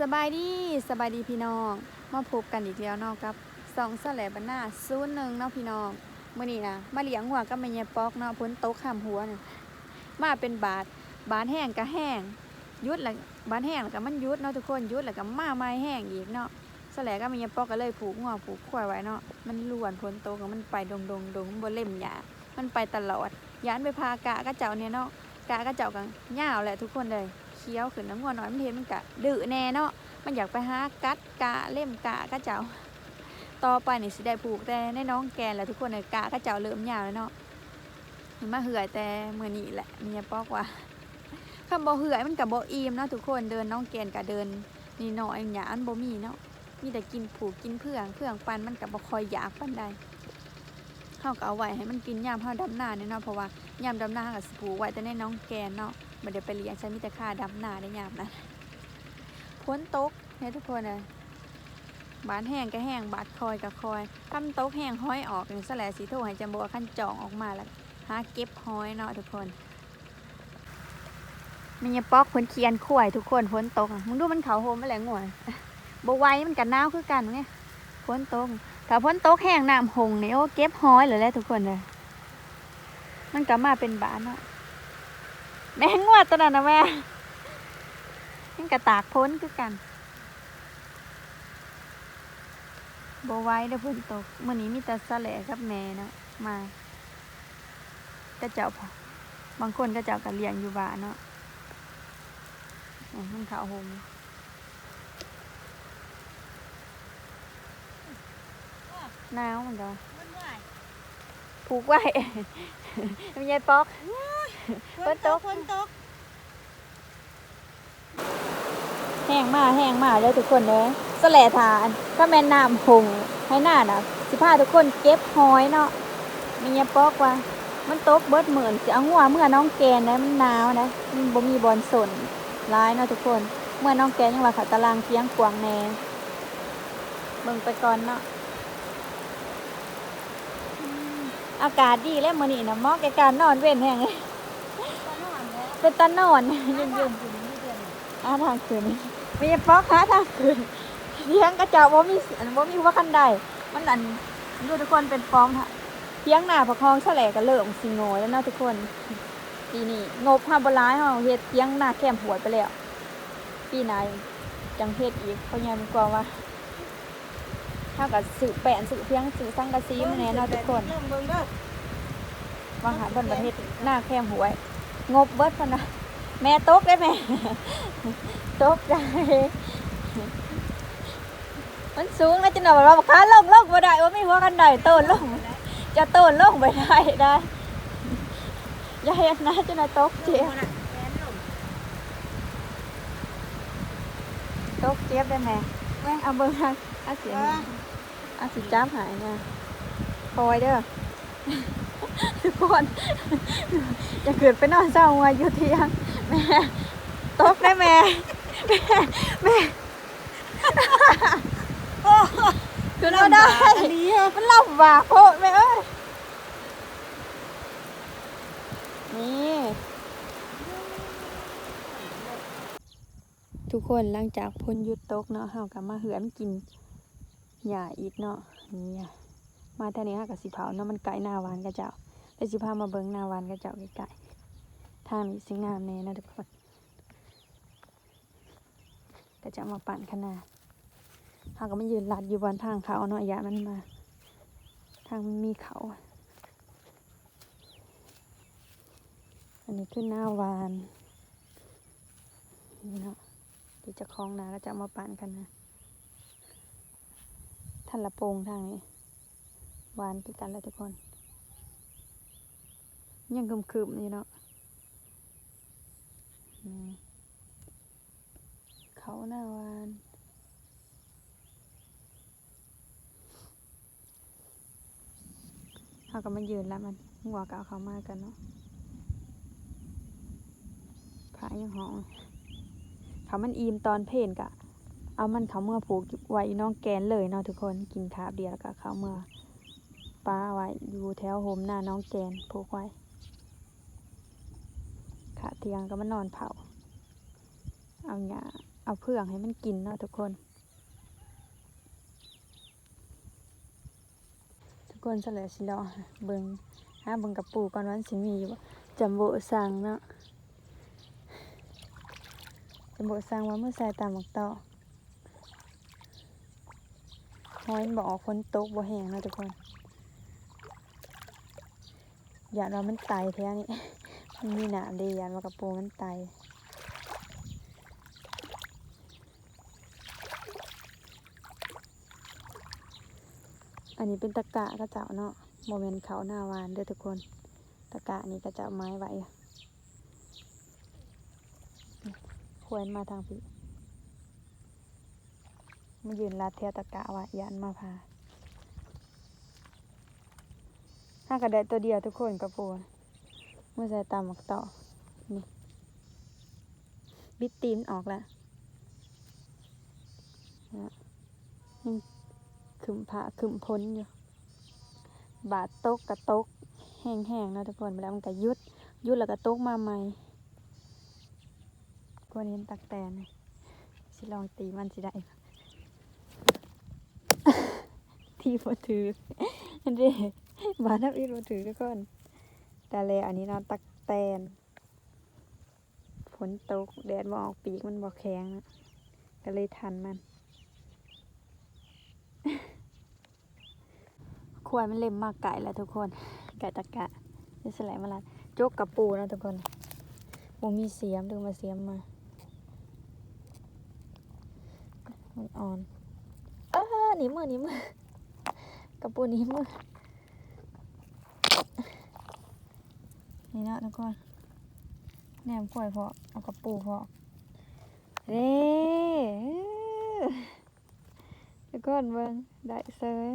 สบายดีสบายดีพี่น้อง มาพบกันอีกแล้วเนาะกับสองสแลบบรรณาศูนย์หนึ่งเนาะพี่น้องเมื่อนี้นะมาเลี้ยงหัวกับแม่ยายปอกเนาะพ้นโต๊ะข้ามหัวเนี่ยมาเป็นบาทบาทแห้งก็แห้งยุดละบาทแห้งแล้วก็มันยุดเนาะทุกคนยุดแล้วก็มาไม้แห้งอีกเนาะสแลก็แม่ยายปอกก็เลยผูกหัวผูกควายไว้เนาะมันล้วนพ้นโต๊ะกับมันไปดงดงดงบนเล่มหยามันไปตลอดยานไปพากะก็เจ้าเนี่ยเนาะกะก็เจ้ากันย่าวแหละทุกคนเลย คี้ยวขึ้นน้ำงัวน้อยมันเห็นมันกะดื้อแน่เนาะมันอยากไปหากัดกะเล่มกะกะเจ้า ต่อไปนี่สิได้ผูกแต่ในน้องแกนแหละทุกคนเลยกะกะเจ้าเริ่มยาวแล้วเนาะมันมาเหื่อยแต่เมื่อนี้แหละเมียปอกว่าคำบ่เหื่อยมันกับบ่อิ่มเนาะทุกคนเดินน้องแกนกับเดินนี่หน้อยหยาอันบ่มีเนาะมีแต่กินผูกกินเพื่องเพื่องปันมันกับบ่คอยอยากปันใดเฮาก็เอาไว้ให้มันกินยามเฮาดำนาเนี่ยเนาะเพราะว่ายามดำนาเฮาก็สิผูกไว้แต่ในน้องแกนเนาะ บ่ได้ไปเลี้ยงใช้มีแต่ค่าดำหนาได้ยามนั้นพ้นตกเนี่ยทุกคนเลยบานแห้งก็แห้งบาดคอยก็คอยทำตกแห้งห้อยออกอย่างสแลสีโทให้จำบัวขั้นจองออกมาแล้วหาเก็บห้อยเนาะทุกคนมันยังปอกพ้นเคียนข่วยทุกคนพ้นตกมึงดูมันเขาโฮมไปแล้วง่วยบไว้มันกันหนาวคือกันไงพ้นตกถ้าพ้นตกแห้งน้ำหงเนี่ยโอ้เก็บห้อยเลยแหละทุกคนเลยมันก็มาเป็นบานเนาะ แม่งงวดตัวนั้นนะแม่มันกระตากพ้นคือกันบไหว้เด้อฝนตกมื่อนี้มีแต่สะแหลกับแม่เนาะมาก็เจ้าพอบางคนก็เจ้าก็เลี้ยงอยู่บ้านเนาะอะมันขาวหมหนาวมันก็ผูกไว้ ไม่ใช่ปอกฝนตกฝนตกแห้งมาแห้งมาเลยทุกคนเลยสแหลทานก็แม่น้ำหงให้หน้าน่ะสิพาทุกคนเก็บหอยเนาะมียาปอกว่า มันตกเบิดหมื่นสิเอางัวเมื่อน้องแกนนะมันหนาวนะมันบ่มีบอลสนร้ายเนาะทุกคน เมื่อน้องแกนยังว่าเขาตารางเคียงกวางแน่เบิ่งไปก่อนเนาะอืม อากาศดีแล้วมื้อนี้นะเหมาะแก่การนอนเว้นแห้งเลยก็นอนแล้วเป็นตานอนยืเย็นยืๆนอยู่นี่เดือนหาทางคืนมีฟอกหาทางคืนเทียงกระเจ้าว่ามีอันว่ามีว่าคันใดมันอันดูทุกคนเป็นฟอมค่ะเทียงหน้าประคองแฉลก็เริ่มสิงโงแล้วเนาะทุกคนปีนี้งบควาบร้ายเฮาเฮ็ดเทียงหน้าแคมหัวไปแล้วปีหน้าจังเฮ็ดอีกเพราะยังกลัวว่า ถ้ากับสื่อแปะสื่อเทียงสื่อสังกะสีมาแน่เนาะทุกคนเริ่มเบิ่งเด้อวางหาเพิ่นประเทศหน้าแคมหวย งบเบิดพนะแม่ตกได้แม่ตกใจมันสูงนะจังหวะเราบอกขาลงลงบ่ได้ว่าไม่หัวกันได้โตนลงจะโตนลงไปได้ได้ย่าเฮ็ดนะจังหวะตกเจ็บน่ะแขนลงตกเจ็บได้แม่แม่เอาเบิ่งทางเอาเสียง อาสิจ้าหายนะคอยเด้อทุกคนอย่าเกิดไปนอนเศร้าหัวอยู่เที่ยงแม่ตกได้แม่แม่แม่โอ้ขึ้นมาได้อันนี้เหรอมันลำบาโพแม่เอ้ยนี่ทุกคนหลังจากพ้นยุดตกเนาะเฮากับมาเหือนกิน หญ้าอีกเนาะนี่ะมาท่นี้ฮะกับสิเผาเนาะมันไก่หน้าวานกระเจ้าแต่สิพามาเบิ่งหน้าวานกระเจ้าไก่ทางนี้สิงามแน่นะทุกคนก็จะมาปั่นขนาดเขาก็ไมายืนลัดอยู่บนทางเขาเนาะอย่ามันมา ทางมันมีเขา อันนี้ขึ้นหน้าวานนี่เนาะเดี๋ยวจะคลองนาก็จะมาปั่นกันนะ ท่านละโปงทางนี้วานคือกันแล้วทุกคน ยังคึมๆอยู่เนาะเขาหน้าวานเขาก็มายืนแล้วมันหัวก็เอาเขามากันเนาะพระยังห้องเขามันอิ่มตอนเพลนกะ เอามันเขาเมื่อผูกไว้น้องแกนเลยเนาะทุกคนกินคาบเดียวแล้วก็เขาเมื่อป้าไว้อยู่แถวโฮมหน้าน้องแกนผูกไว้ขาเทียงก็มานอนเผาเอาหญ้าเอาเพื่องให้มันกินเนาะทุกคน ทุกคนสละสิรอเบิงหาเบิงกับปูก่อนวันสิมีอยู่บ่จำโบสั่งเนาะจำโบสั่งว่าเมื่อใส่ตามหมกต่อ หอยบอกออกฝนตกบ่แห้งเนะทุกคน อย่าเรามันไตแท้นี่มันมีหนาดีอย่ามากับปูมันไตอันนี้เป็นตะกะกระเจ้าเนาะโมเมนเขาหน้าวานเด้อทุกคน ตะกะนี่กระเจ้าไม้ไว้ควรมาทางพี่ มายืนรัดเทียตะกะว่ายันมาพาห้ากระไดตัวเดียวทุกคนกระปูนเมื่อใส่ตามหมักต่อ นี่ บิดตีนออกแล้วนะยังขึ้มผ้าขึ้มพ้นอยู่ บาดตกกระตก แห้งๆนะทุกคนไปแล้วมันก็ยุด ยุดแล้วก็ตกมาใหม่กวนเห็นตักแตนสิลองตีมันสิได้ ที่พอถืออันนี้บานับอีกพอถือทุกคนแต่เลยอันนี้นาะตักแตนฝนตกแดดบออกปีกมันบอกแข็งก็เลยทันมันควายมันเล็มมากไก่แล้วทุกคน ไก่ตะกะนี่สลายมาละจกกับปูนะทุกคนโมมีเสียมดึงมาเสียมมามันอ่อนเออหนีมือหนีมือ กับปูหนีมือนี่นะทุกคนแหนมกล้วยพอเอากระปูพอเด้เดี๋ยวก่อนเบิ่งได้เซย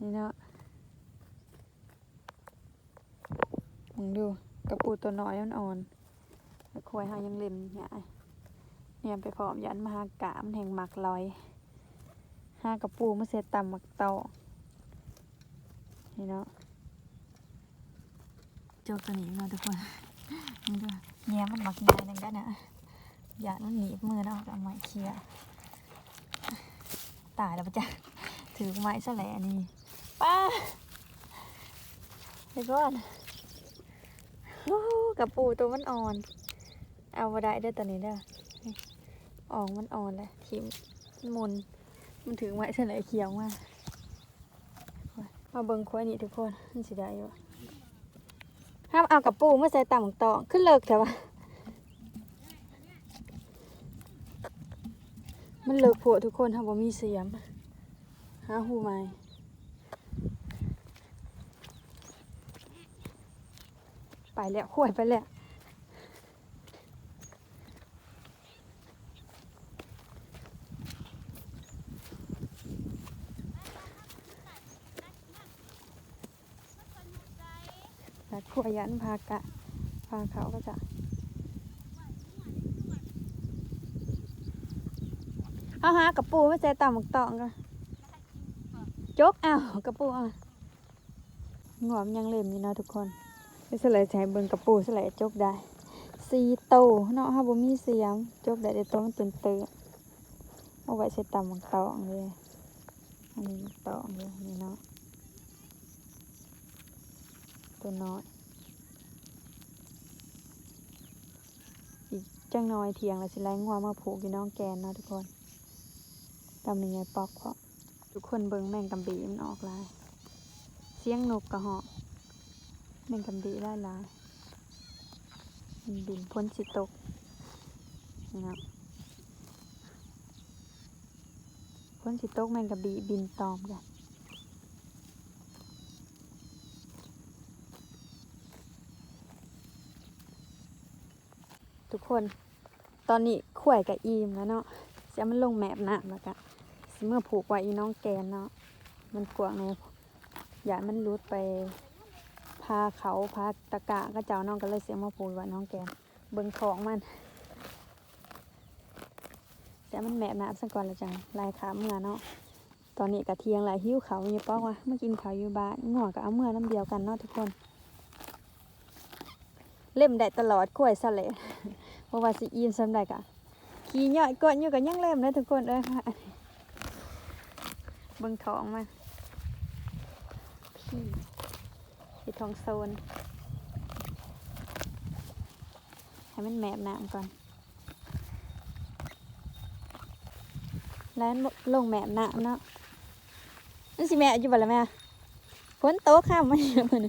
นี่เนาะมึงดูกระปูตัวน้อยมันอ่อนแล้วควายหายังเล่มเนี่ยเนี่ยไปพร้อมยันมหากะมันแห่งหมักลอย ห้ากระปูมาเสร็จตำหมักเตานี่เนาะเจ้าตัวนี้มาทุกคนนี่ด้วยแง้มมันหมักง่ายนั่นกันนะอย่ามันหนีบมือเนาะเอาไม้เคลียตายแล้วปะจ๊ะถือไม้ซะแหละนี่ป้าเดี๋ยวก่อนโอ้โหกับปูตัวมันอ่อน เอาบ่ได้ด้อตัวนี้เด้ออองมันอ่อนเลยทิมมัน มันถือไม้ซะแหละเขียวมากมาเบิ่งควายนี่ทุกคนมันสิได้อยู่ห้ามเอากับปูมาใส่ต่ำต่อขึ้นเลิกเถอะวะมันเลิกผัวทุกคนทำบ่มีเสียมหาหูไม้ไปแล้วขวดไปแล้วแล้ว ขยันพากะพาเขาก็จะเอาหากับปูไม่ใส่ต่ำตองกันจกเอากับปูเอางอมยังเล่มอยู่เนาะทุกคนไปสลายใช้เบิ่งกับปูสลายจกได้สีโตเนาะฮะบ่มีเสียมจกได้แต่โตมันตื่นเตอเอาไว้ใส่ต่ำตองเลยอันนี้ตองเลยนี่เนาะตัวน้อย อีกจังน้อยเทียงแล้วสิไล่งัวมาผูกอยู่น้องแกนเนาะทุกคนกำลังไงปอกเพราะทุกคนเบิ่งแมงกำบีมันออกลาย เสียงนกกระหอกแมงกำบีได้ลายมันบินพ้นสิตกนะครับพ้นสิตกแมงกำบีบินตอมกัน ทุกคน ตอนนี้ข่วยกับอีมแล้วเนาะเสียมันลงแมปน้ำแล้วก็เมื่อผูกไว้อีน้องแกนเนาะมันกวางในอย่ามันรุดไปพาเขาพาตะกะก็เจ้าน้องก็เลยเสียมาผูกไว้น้องแกนเบิ่งของมันเสียมันแมปน้ำซะก่อนละจังลายขาเมื่อเนาะตอนนี้กะเทียงหลายหิ้วเขาอยู่ป้อกว่าเมื่อกินเขาอยู่บ้านงัวก็เอาเมื่อน้ำเดียวกันเนาะทุกคน เล่มได้ตลอดข่วยซะเลย ราะว่าสิอิ่มสำได้กะขี่ย่อยก่อนอยู่กับยังเล่มเลยทุกคนเอ้ยค่ะเบิ่งท้องมันพี่ที่ท้องโซน ให้มันแมบน้ำก่อน แล้วลงแมบน้ำเนาะมันสิแมบอยู่บ่ละแม่ฝนตกข้ามมันอยู่มัน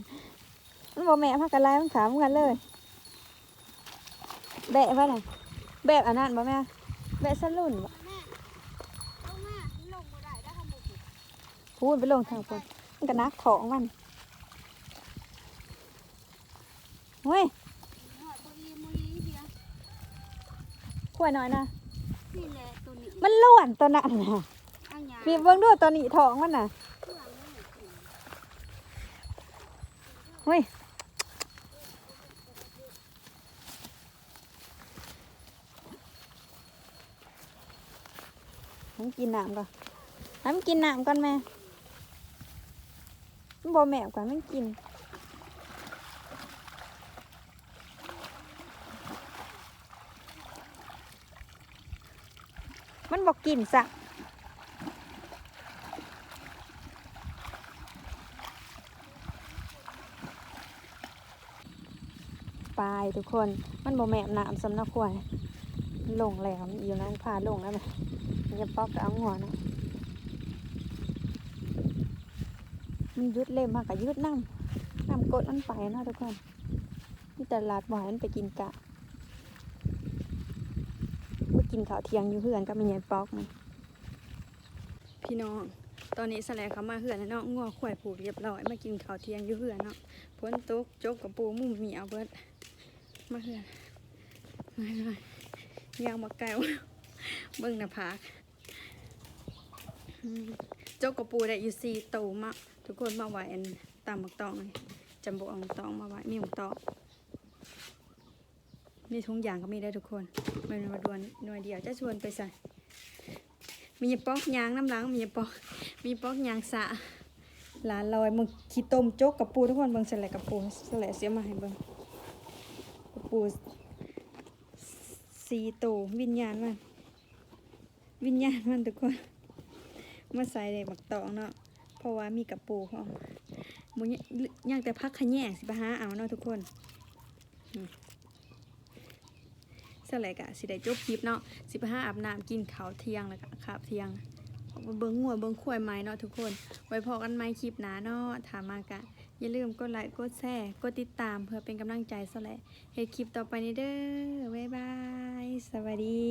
มันบ่แมบพักกันไล่มันขามกันเลย แบะป่ะน่ะแบะอันนั้นบ่แม่แบะสลุ่นบ่พูดไปลงทางพุ่นมันก็นักของมันเฮ้ยขวดหน่อยนะ มันล้วนตัวนั้นนะพี่เบิ่งดูตัวนี้ท้องมันน่ะเครื่องนั่นน่ะคือเฮ้ย ให้มันกินน้ำก่อนให้มันกินน้ำก่อนแม่มันบ่แม่ก่อนมันกินมันบอกกินสะไปทุกคน มันบ่แม่น้ำสำนักควายลงแล้วอยู่นั่นพาลงแล้วไหม มันจะป๊อกกับเอาหัวนาะมันยุดเล่มมากกับยุดน้ำน้ำกดมันไปเนาะทุกคนนี่ตลาดบ่อยมันไปกินกะไปกินข้าวเที่ยงอยู่เพื่อนก็มีเงินป๊อกมันพี่น้องตอนนี้แสลงเขามาเหือนแล้วเนาะงัวข่อยผูกเรียบร้อยมากินข้าวเที่ยงอยู่เหือนเนาะพ้นตกจกกับปูมุมเหมียวเบิดมาเหือนมาเลยยางมาไกลวเบิ่งหน้าผาก อืมจกกับปูได้อยู่สี่ตัวมาทุกคนมาไหวอันตามหมักตองเลยจำบอกเอาหมักตองมาไหวมีหมักตองมีทุงอย่างก็มีได้ทุกคนไมันมาดวนหน่วยเดียวจะชวนไปใส่มีปอกยางน้ำล้างมีปอกมีปอกยางสะหลานลอยมึงขี้ต้มโจกกับปูทุกคนเบิ่งสแลกกับปูสแลกเสียมาให้เบิ่งกับปูสีโตวิญญาณมันวิญญาณมันทุกคน มาใส่ในบักตองเนาะเพราะว่ามีกับปูเขามึงย่างแต่พักขะแยงสิบหาเอาเนาะทุกคนอืมสแลกะสิได้จบคลิปเนาะสิบห้าอาบน้ำกินข้าวเที่ยงแล้วก็ขาบเที่ยงเบิ้งงัวเบิ้งควยไม้เนาะทุกคน ไว้พอกันไหมคลิปหนาเนาะถามมากะ อย่าลืมกดไลค์กดแชร์กดติดตามเพื่อเป็นกำลังใจสแหละเฮ็ดคลิปต่อไปนี้เด้อบ๊ายบาย สวัสดี